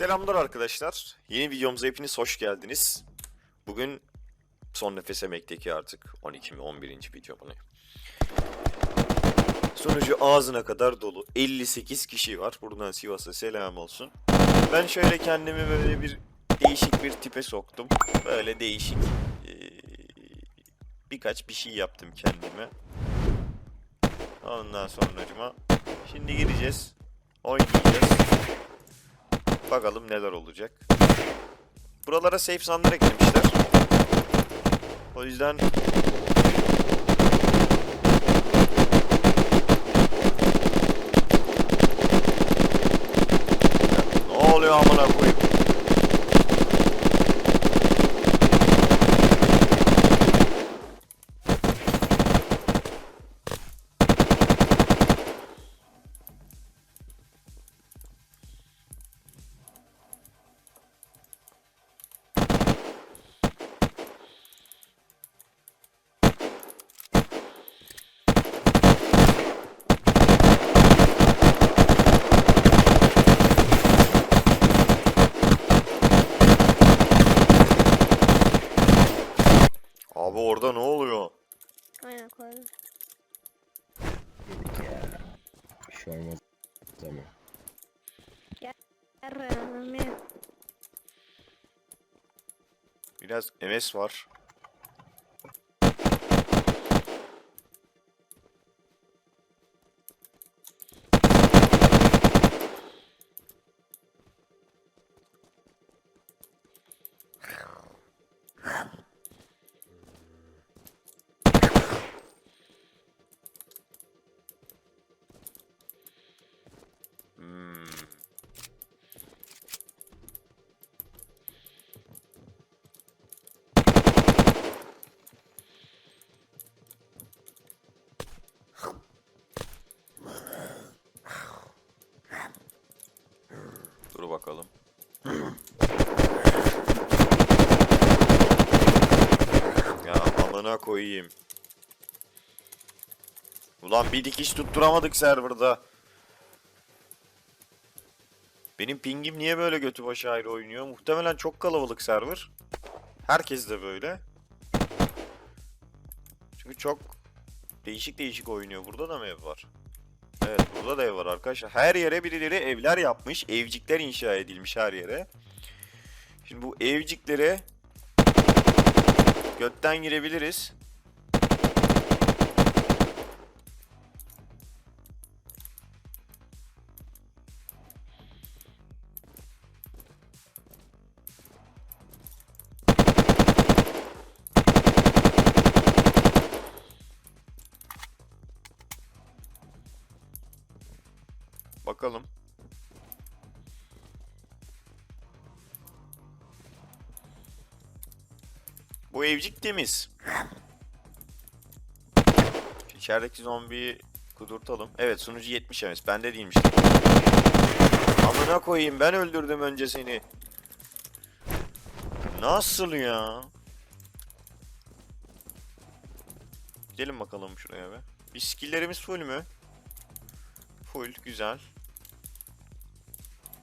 Selamlar arkadaşlar. Yeni videomuza hepiniz hoş geldiniz. Bugün son nefes emekteki artık 12 mi 11. video bu ne? Sonucu ağzına kadar dolu. 58 kişi var. Buradan Sivas'a selam olsun. Ben şöyle kendimi böyle bir değişik bir tipe soktum. Böyle değişik eee, birkaç bir şey yaptım kendime. Ondan sonracıma şimdi gireceğiz. Oynayacağız. Bakalım neler olacak. Buralara safe sandılar eklemişler. O yüzden ne oluyor amına koyayım? MS var. Bakalım. ya amına koyayım. Ulan bir dikiş tutturamadık serverda. Benim pingim niye böyle götü başı ayrı oynuyor? Muhtemelen çok kalabalık server. Herkes de böyle. Çünkü çok değişik değişik oynuyor. Burada da mı ev var? Evet burada da ev var arkadaşlar. Her yere birileri evler yapmış. Evcikler inşa edilmiş her yere. Şimdi bu evciklere götten girebiliriz. Evcik temiz. İçerideki zombiyi kudurtalım. Evet sunucu 70 MS. Bende değilmiş. Amına koyayım ben öldürdüm önce seni. Nasıl ya? Gidelim bakalım şuraya be. Bir skilllerimiz full mü? Full güzel.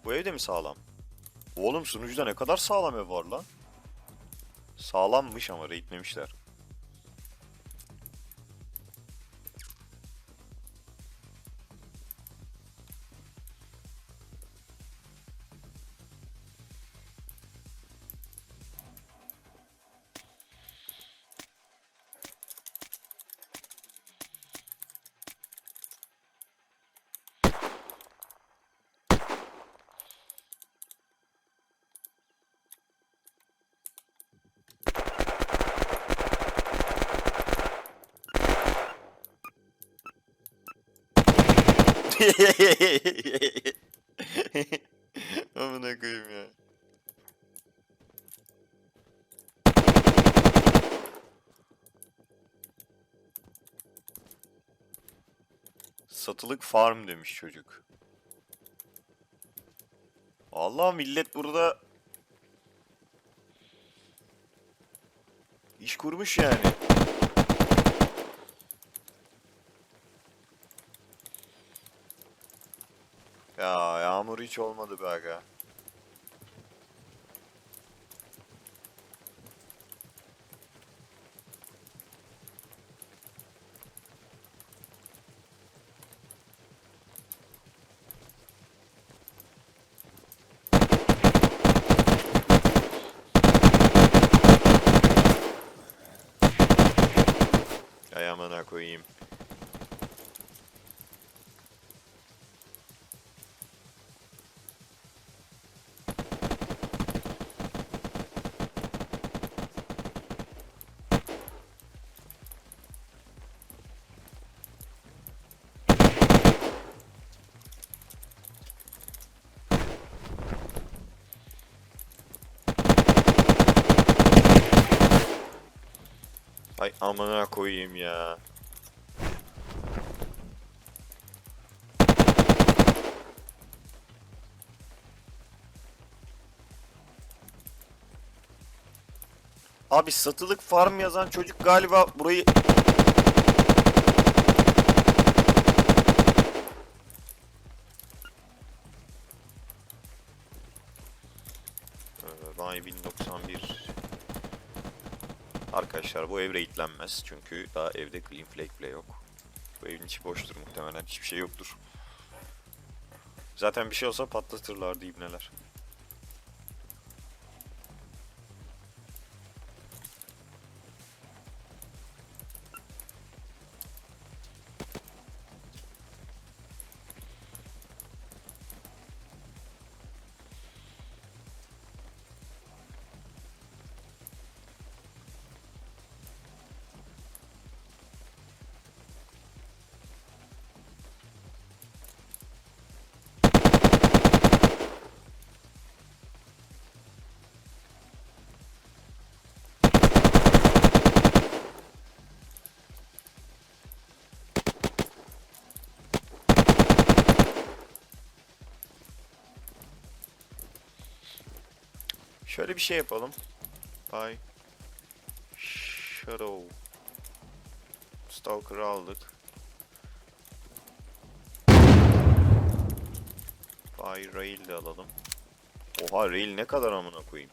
Bu ev de mi sağlam? Oğlum sunucuda ne kadar sağlam ev var lan? Sağlammış ama raidlemişler. Amına koyayım ya. Satılık farm demiş çocuk. Allah millet burada iş kurmuş yani. hiç olmadı be aga. Ayağımına koyayım. Ay amına koyayım ya. Abi satılık farm yazan çocuk galiba burayı Ee, Vay 1091 Arkadaşlar bu ev raidlenmez çünkü daha evde clean flag bile yok. Bu evin içi boştur muhtemelen hiçbir şey yoktur. Zaten bir şey olsa patlatırlardı ibneler. Şöyle bir şey yapalım. Ay. Shadow. Stalker'ı aldık. Ay Rail de alalım. Oha Rail ne kadar amına koyayım.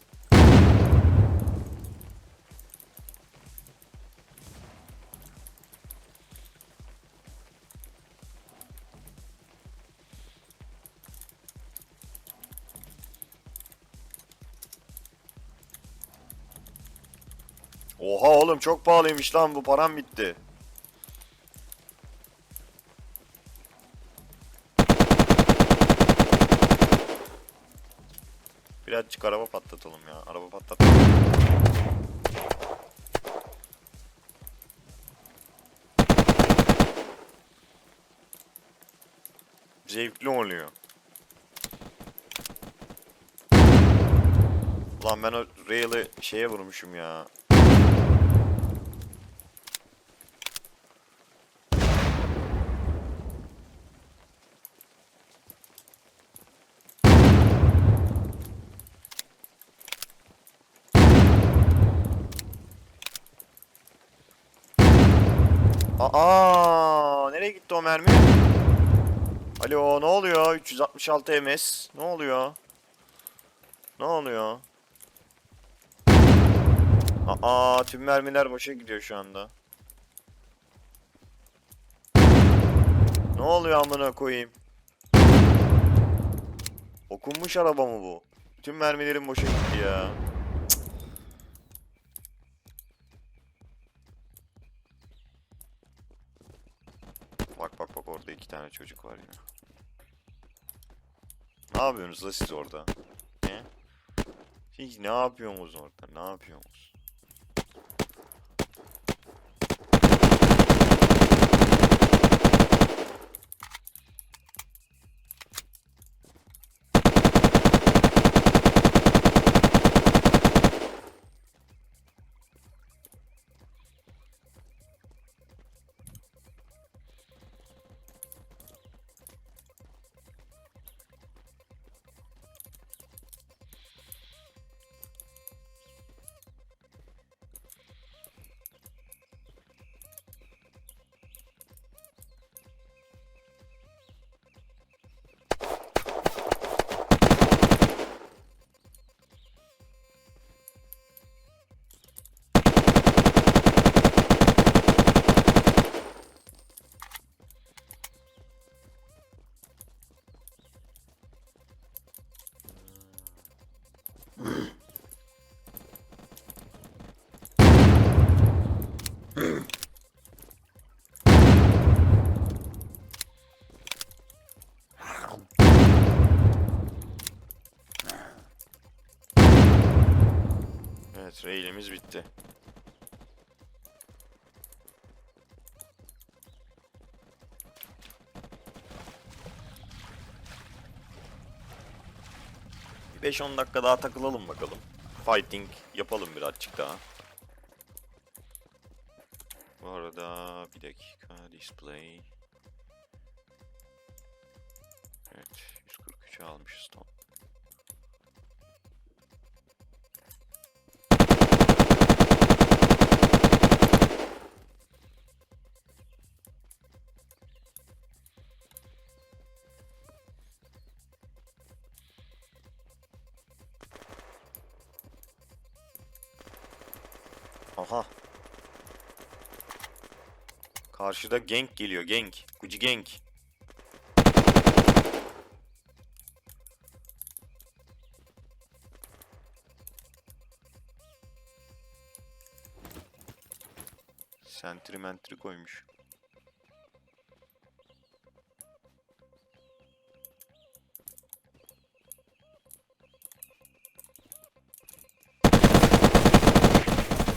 Oğlum çok pahalıymış lan bu param bitti. Birazcık araba patlatalım ya. Araba patlat. Zevkli oluyor. Lan ben o rail'ı şeye vurmuşum ya. Aa, nereye gitti o mermi? Alo, ne oluyor? 366 MS. Ne oluyor? Ne oluyor? Aa, tüm mermiler boşa gidiyor şu anda. Ne oluyor amına koyayım? Okunmuş araba mı bu? Tüm mermilerim boşa gitti ya. Orada iki tane çocuk var yine. Ne yapıyorsunuz la siz orada? Ne? Siz ne yapıyorsunuz orada? Ne yapıyorsunuz? Rail'imiz bitti. Bir 5-10 dakika daha takılalım bakalım. Fighting yapalım birazcık daha. Bu arada bir dakika display. Evet 143'ü almışız tamam. Karşıda gank geliyor gank. Gucci gank. Sentry mentry koymuş.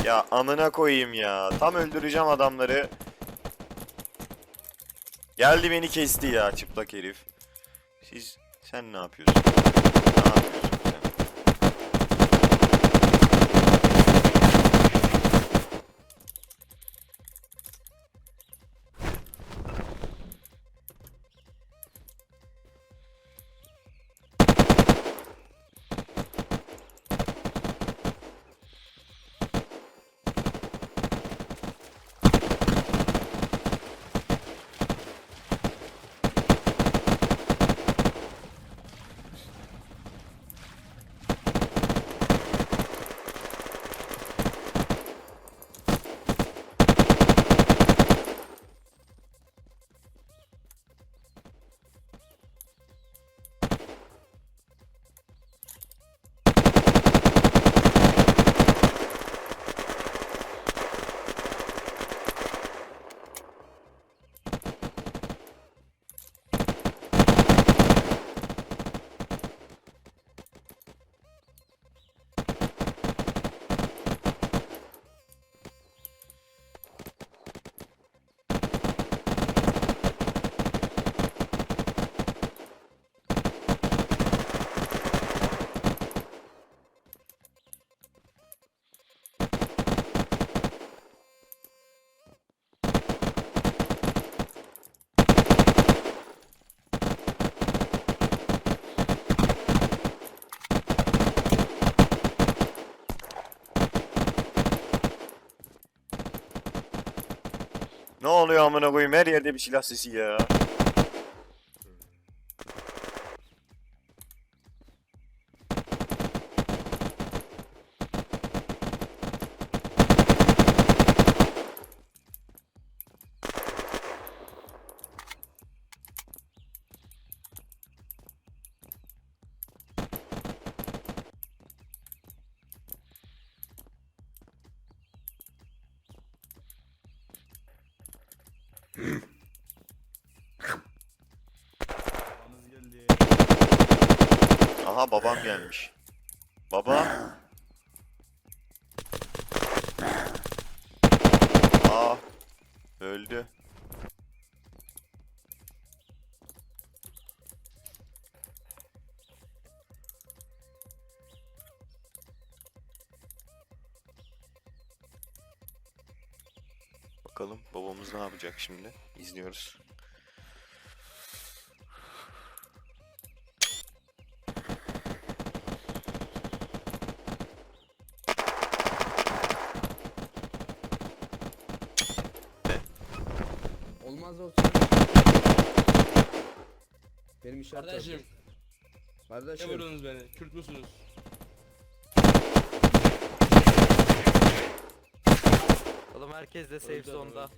Ya amına koyayım ya. Tam öldüreceğim adamları. Geldi beni kesti ya çıplak herif. Siz sen ne yapıyorsun? Oluyor amına koyayım her yerde bir silah sesi ya. Aha babam gelmiş. Baba. Aa. Öldü. Bakalım babamız ne yapacak şimdi? İzliyoruz. Benim işaret Kardeşim ne Kardeşim. vuruyorsunuz beni? Kürt müsünüz? Oğlum herkes de safe zone'da.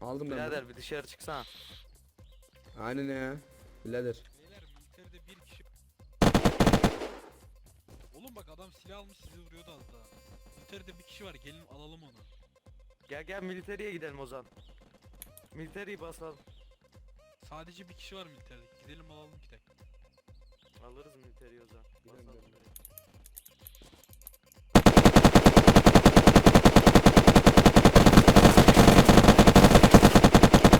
Aldım ben. Birader bir dışarı çıksana. Aynen ya. Birader. Beyler militerde bir kişi... Oğlum bak adam silah almış sizi vuruyordu az daha. Militerde bir kişi var gelin alalım onu. Gel gel militeriye gidelim o zaman. Militeriyi basalım. Sadece bir kişi var militerde. Gidelim alalım gidelim. Alırız militeri Ozan. Gidelim, Basalım gidelim.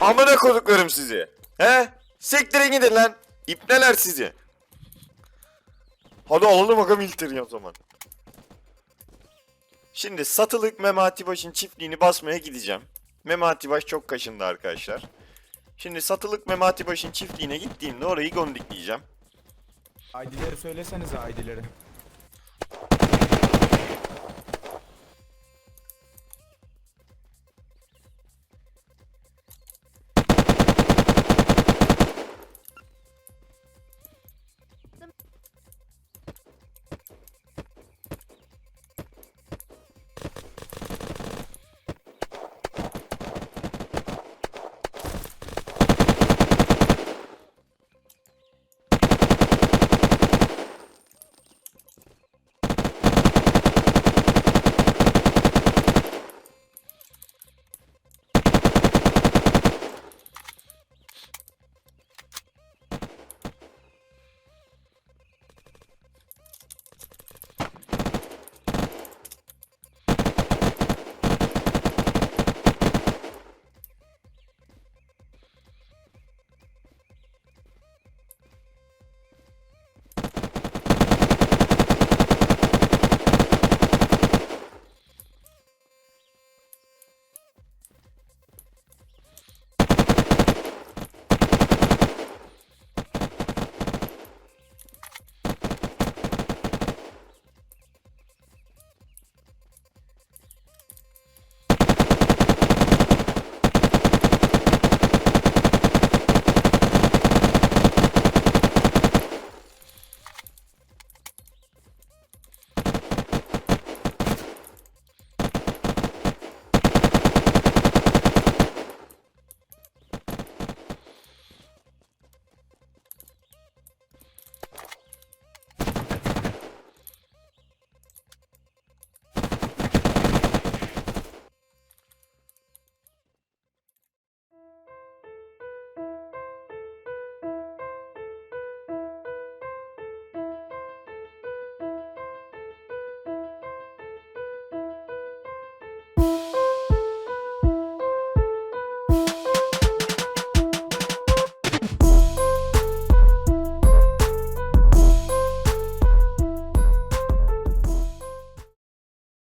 Amına koduklarım sizi. He? Sektirin gidin lan. İpneler sizi. Hadi alalım bakalım militeri o zaman. Şimdi satılık Memati Baş'ın çiftliğini basmaya gideceğim. Memati Baş çok kaşındı arkadaşlar. Şimdi satılık Memati Baş'ın çiftliğine gittiğimde orayı gondikleyeceğim. ID'leri söylesenize ID'leri.